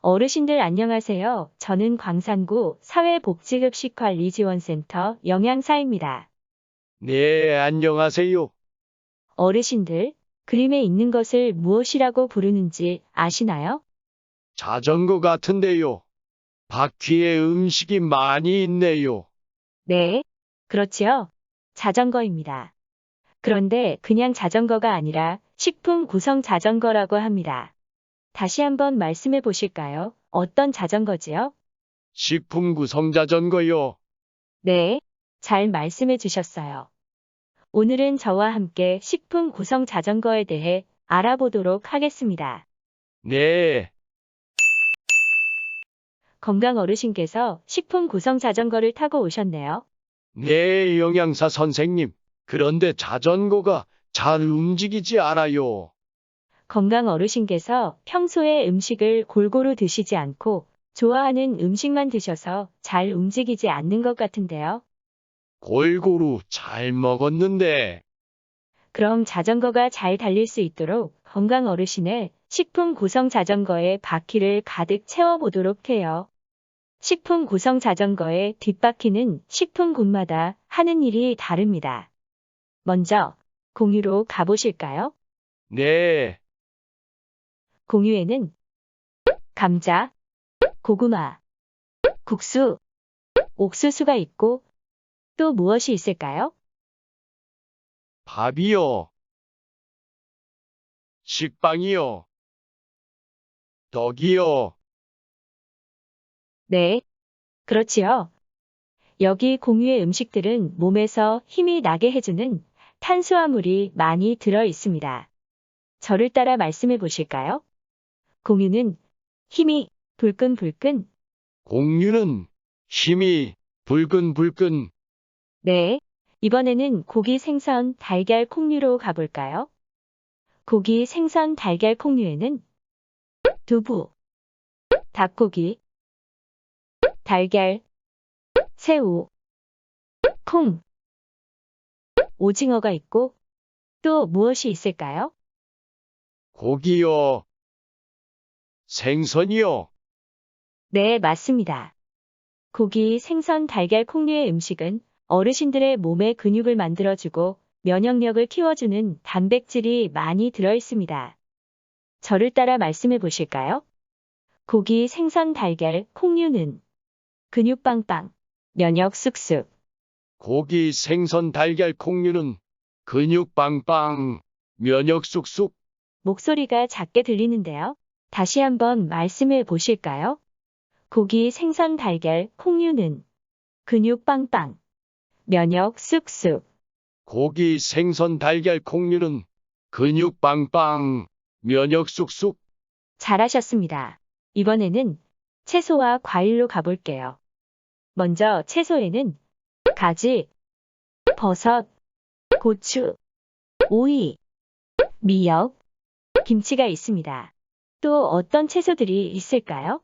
어르신들 안녕하세요. 저는 광산구 사회복지급식관리지원센터 영양사입니다. 네, 안녕하세요. 어르신들, 그림에 있는 것을 무엇이라고 부르는지 아시나요? 자전거 같은데요. 바퀴에 음식이 많이 있네요. 네, 그렇지요. 자전거입니다. 그런데 그냥 자전거가 아니라 식품 구성 자전거라고 합니다. 다시 한번 말씀해 보실까요? 어떤 자전거지요? 식품 구성 자전거요. 네, 잘 말씀해 주셨어요. 오늘은 저와 함께 식품 구성 자전거에 대해 알아보도록 하겠습니다. 네, 건강 어르신께서 식품 구성 자전거를 타고 오셨네요. 네, 영양사 선생님. 그런데 자전거가 잘 움직이지 않아요. 건강 어르신께서 평소에 음식을 골고루 드시지 않고 좋아하는 음식만 드셔서 잘 움직이지 않는 것 같은데요. 골고루 잘 먹었는데, 그럼 자전거가 잘 달릴 수 있도록 건강 어르신의 식품 구성 자전거에 바퀴를 가득 채워보도록 해요. 식품 구성 자전거의 뒷바퀴는 식품군마다 하는 일이 다릅니다. 먼저 공유로 가보실까요? 네, 공유에는 감자, 고구마, 국수, 옥수수가 있고 또 무엇이 있을까요? 밥이요. 식빵이요. 떡이요. 네, 그렇지요. 여기 공유의 음식들은 몸에서 힘이 나게 해주는 탄수화물이 많이 들어 있습니다. 저를 따라 말씀해 보실까요? 공유는 힘이 불끈불끈, 공유는 힘이 불끈불끈. 네, 이번에는 고기 생선 달걀 콩류로 가볼까요? 고기 생선 달걀 콩류에는 두부, 닭고기, 달걀, 새우, 콩, 오징어가 있고 또 무엇이 있을까요? 고기요. 생선이요. 네, 맞습니다. 고기, 생선, 달걀, 콩류의 음식은 어르신들의 몸의 근육을 만들어주고 면역력을 키워주는 단백질이 많이 들어 있습니다. 저를 따라 말씀해 보실까요? 고기, 생선, 달걀, 콩류는 근육 빵빵, 면역 쑥쑥, 고기, 생선, 달걀, 콩류는 근육 빵빵, 면역 쑥쑥. 목소리가 작게 들리는데요. 다시 한번 말씀해 보실까요? 고기, 생선, 달걀, 콩류는 근육 빵빵, 면역 쑥쑥. 고기, 생선, 달걀, 콩류는 근육 빵빵, 면역 쑥쑥. 잘하셨습니다. 이번에는 채소와 과일로 가볼게요. 먼저 채소에는 가지, 버섯, 고추, 오이, 미역, 김치가 있습니다. 또 어떤 채소들이 있을까요?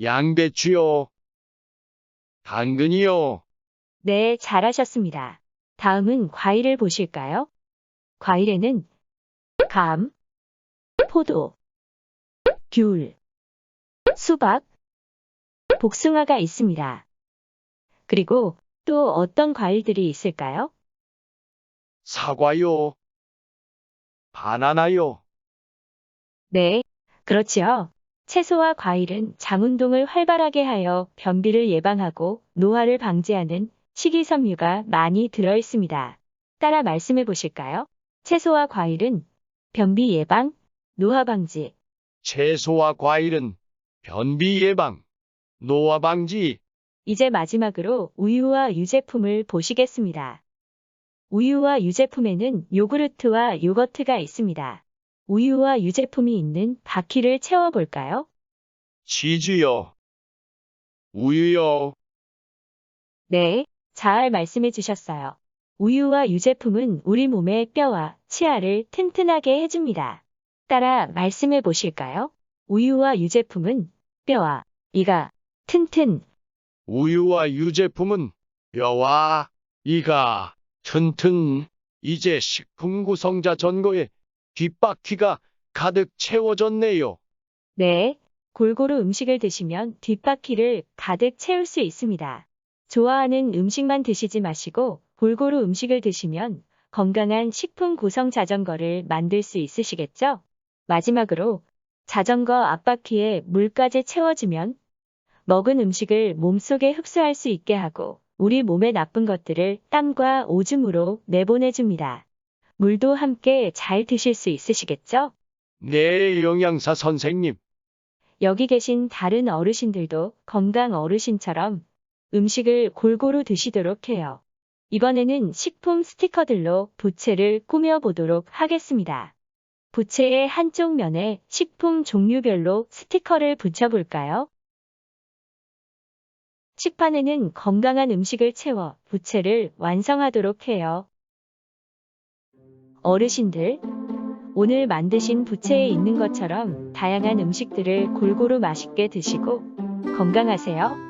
양배추요. 당근이요. 네, 잘하셨습니다. 다음은 과일을 보실까요? 과일에는 감, 포도, 귤, 수박, 복숭아가 있습니다. 그리고 또 어떤 과일들이 있을까요? 사과요. 바나나요. 네, 그렇지요. 채소와 과일은 장운동을 활발하게 하여 변비를 예방하고 노화를 방지하는 식이섬유가 많이 들어 있습니다. 따라 말씀해 보실까요? 채소와 과일은 변비 예방, 노화 방지, 채소와 과일은 변비 예방, 노화 방지, 이제 마지막으로 우유와 유제품을 보시겠습니다. 우유와 유제품에는 요구르트와 요거트가 있습니다. 우유와 유제품이 있는 바퀴를 채워볼까요? 치즈요. 우유요. 네, 잘 말씀해 주셨어요. 우유와 유제품은 우리 몸의 뼈와 치아를 튼튼하게 해줍니다. 따라 말씀해 보실까요? 우유와 유제품은 뼈와 이가 튼튼, 우유와 유제품은 뼈와 이가 튼튼. 이제 식품 구성자 전거에 뒷바퀴가 가득 채워졌네요. 네, 골고루 음식을 드시면 뒷바퀴를 가득 채울 수 있습니다. 좋아하는 음식만 드시지 마시고 골고루 음식을 드시면 건강한 식품 구성 자전거를 만들 수 있으시겠죠? 마지막으로 자전거 앞바퀴에 물까지 채워주면 먹은 음식을 몸속에 흡수할 수 있게 하고 우리 몸에 나쁜 것들을 땀과 오줌으로 내보내줍니다. 물도 함께 잘 드실 수 있으시겠죠? 네, 영양사 선생님. 여기 계신 다른 어르신들도 건강 어르신처럼 음식을 골고루 드시도록 해요. 이번에는 식품 스티커들로 부채를 꾸며보도록 하겠습니다. 부채의 한쪽 면에 식품 종류별로 스티커를 붙여볼까요? 식판에는 건강한 음식을 채워 부채를 완성하도록 해요. 어르신들, 오늘 만드신 부채에 있는 것처럼 다양한 음식들을 골고루 맛있게 드시고 건강하세요.